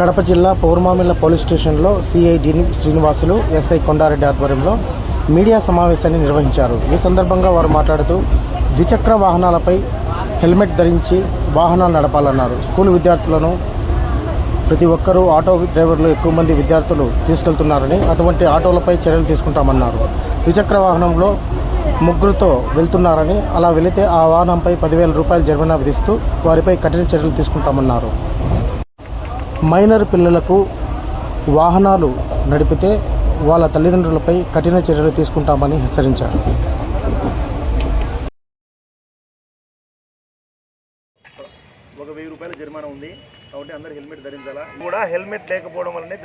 కడప జిల్లా పౌర్మామిల్ల పోలీస్ స్టేషన్లో CI Srinivasulu SI Kondareddy ఆధ్వర్యంలో మీడియా సమావేశాన్ని నిర్వహించారు. ఈ సందర్భంగా వారు మాట్లాడుతూ ద్విచక్ర వాహనాలపై హెల్మెట్ ధరించి వాహనాలు నడపాలన్నారు. స్కూల్ విద్యార్థులను ప్రతి ఒక్కరూ ఆటో డ్రైవర్లు ఎక్కువ మంది విద్యార్థులు తీసుకెళ్తున్నారని అటువంటి ఆటోలపై చర్యలు తీసుకుంటామన్నారు. ద్విచక్ర వాహనంలో ముగ్గురుతో వెళ్తున్నారని అలా వెళితే ఆ వాహనంపై పదివేల రూపాయలు జరిమానా విధిస్తూ వారిపై కఠిన చర్యలు తీసుకుంటామన్నారు. మైనర్ పిల్లలకు వాహనాలు నడిపితే వాళ్ళ తల్లిదండ్రులపై కఠిన చర్యలు తీసుకుంటామని హెచ్చరించారు. ఒక వెయ్యి రూపాయల జరిమానా ఉంది. కాబట్టి అందరు హెల్మెట్ ధరించాలా? కూడా హెల్మెట్ లేకపోవడం వల్లనే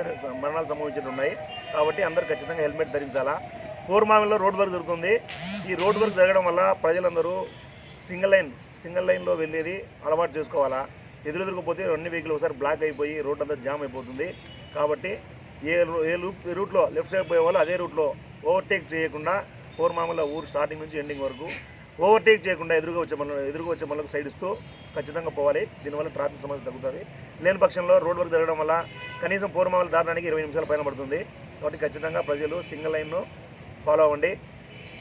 మరణాలు సంభవించడం ఉన్నాయి కాబట్టి అందరు ఖచ్చితంగా హెల్మెట్ ధరించాలా? పూర్మామిలో రోడ్ వర్క్ జరుగుతుంది. ఈ రోడ్ వర్క్ జరగడం వల్ల ప్రజలందరూ సింగిల్ లైన్ సింగిల్ లైన్లో వెళ్ళేది అలవాటు చేసుకోవాలా? ఎదురెదురుకుపోతే అన్ని వెహికల్ ఒకసారి బ్లాక్ అయిపోయి రోడ్ అంతా జామ్ అయిపోతుంది. కాబట్టి ఏ రూ- ఏ లూప్ ఏ రూట్లో లెఫ్ట్ సైడ్ పోయే వాళ్ళు అదే రూట్లో ఓవర్టేక్ చేయకుండా పూర్మామిల ఊరు స్టార్టింగ్ నుంచి ఎండింగ్ వరకు ఓవర్టేక్ చేయకుండా ఎదురుగా వచ్చే మన ఎదురుగా వచ్చే మనకు సైడ్ ఇస్తూ ఖచ్చితంగా పోవాలి. దీనివల్ల ట్రాఫిక్ సమస్య తగ్గుతుంది. లేని పక్షంలో రోడ్ వర్క్ జరగడం వల్ల కనీసం పూర్వమావలు దాటడానికి ఇరవై నిమిషాల పైన పడుతుంది. కాబట్టి ఖచ్చితంగా ప్రజలు సింగిల్ లైన్ను ఫాలో అవ్వండి.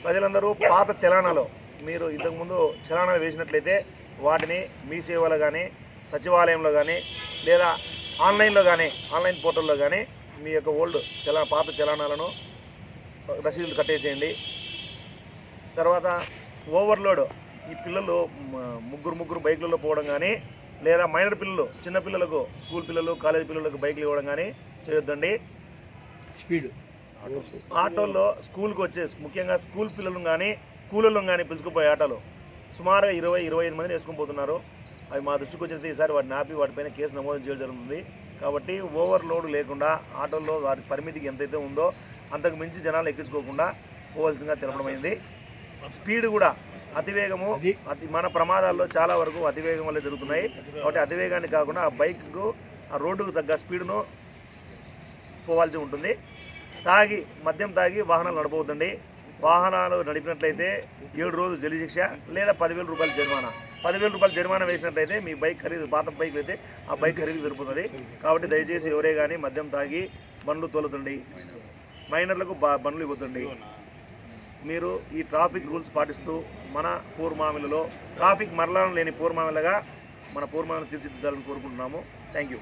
ప్రజలందరూ పాత చలానాలు మీరు ఇంతకుముందు చలానాలు వేసినట్లయితే వాటిని మీ సేవలో కానీ సచివాలయంలో కానీ లేదా ఆన్లైన్లో కానీ ఆన్లైన్ పోర్టల్లో కానీ మీ యొక్క ఓల్డ్ చలా పాత చలానాలను రసీదులు కట్టేసేయండి. తర్వాత ఓవర్లోడ్ ఈ పిల్లలు ముగ్గురు ముగ్గురు బైకులలో పోవడం కానీ లేదా మైనర్ పిల్లలు చిన్న పిల్లలకు స్కూల్ పిల్లలు కాలేజ్ పిల్లలకు బైక్లు ఇవ్వడం కానీ చేయొద్దండి. స్పీడ్. ఆటోల్లో స్కూల్కి వచ్చే ముఖ్యంగా స్కూల్ పిల్లలు కానీ కూలీలను కానీ పిలుచుకుపోయే ఆటోలు సుమారుగా ఇరవై ఇరవై ఐదు మందిని వేసుకుని పోతున్నారు. అవి మా దృష్టికి వచ్చిన ఈసారి వాటిని ఆపి వాటిపైన కేసు నమోదు చేయడం జరుగుతుంది. కాబట్టి ఓవర్లోడ్ లేకుండా ఆటోల్లో వాటి పరిమితికి ఎంతైతే ఉందో అంతకు మించి జనాలు ఎక్కించుకోకుండా పోవాల్సిందిగా తెలపడమైంది స్పీడ్ కూడా అతివేగము అతి మన ప్రమాదాల్లో చాలా వరకు అతివేగం వల్ల జరుగుతున్నాయి. కాబట్టి అతివేగాన్ని కాకుండా ఆ బైక్కు ఆ రోడ్డుకు తగ్గ స్పీడ్ను పోవాల్సి ఉంటుంది. తాగి మద్యం తాగి వాహనాలు నడపవద్దండి. వాహనాలు నడిపినట్లయితే ఏడు రోజులు జైలు శిక్ష లేదా పదివేల రూపాయల జరిమానా. పదివేల రూపాయల జరిమానా వేసినట్లయితే మీ బైక్ ఖరీదు పాత బైక్ అయితే ఆ బైక్ ఖరీదు దొరుకుతుంది కాబట్టి దయచేసి ఎవరే కానీ మద్యం తాగి బండ్లు తోలుతుండి మైనర్లకు బా బండ్లు ఇవ్వద్దండి మీరు ఈ ట్రాఫిక్ రూల్స్ పాటిస్తూ మన పూర్మామిలలో ట్రాఫిక్ మరలాలను లేని పూర్మామిలగా మన పూర్మామిలను తీర్చిదిద్దాలని కోరుకుంటున్నాము. Thank you.